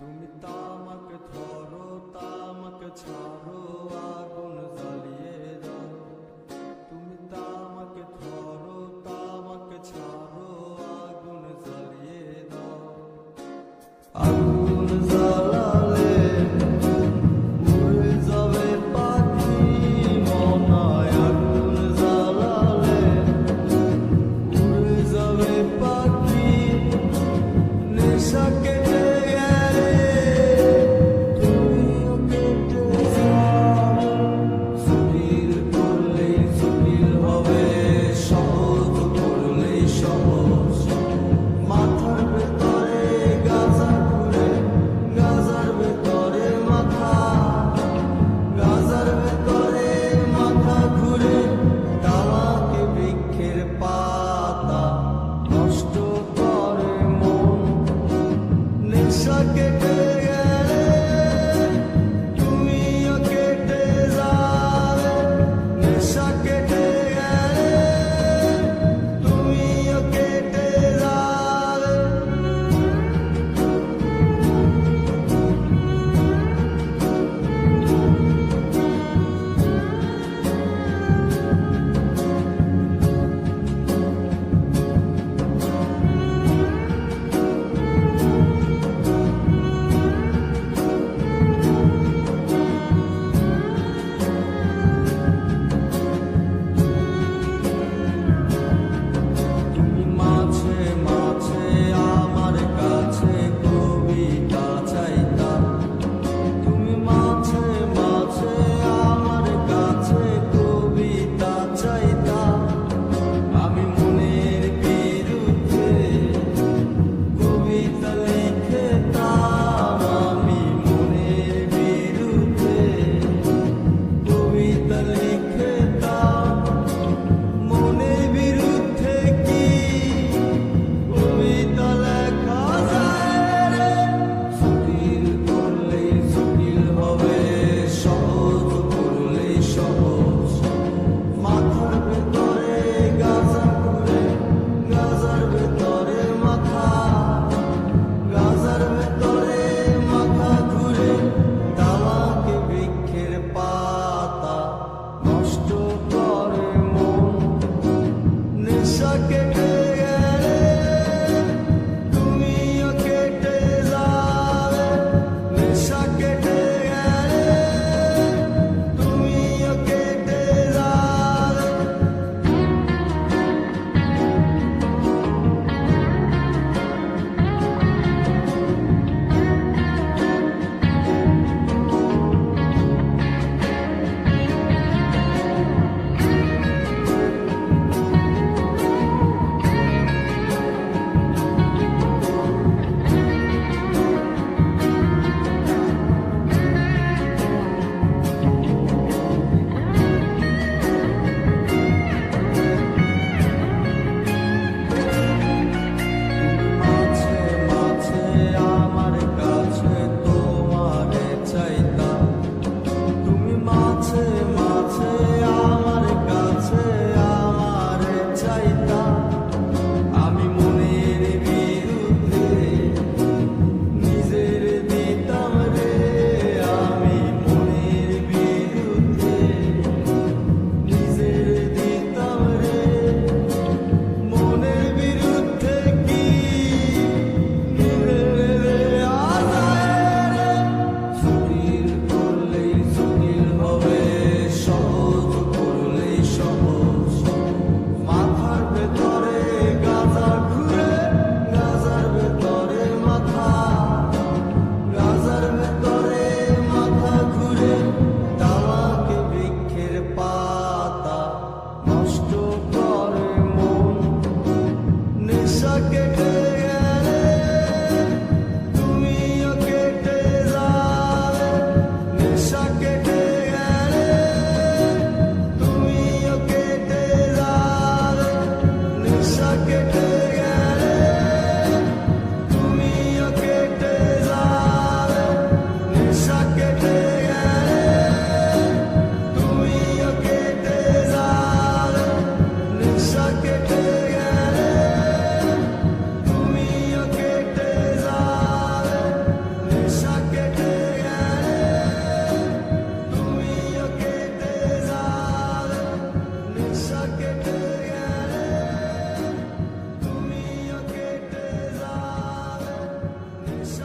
তুমি তামাক ধরো, তামাক ছাড়ো, আগুন জ্বালিয়ে দাও। তুমি তামাক ধরো, তামাক ছাড়ো, আগুন জ্বালিয়ে দাও। আগুন জ্বালালে মরে জ্বালালে get good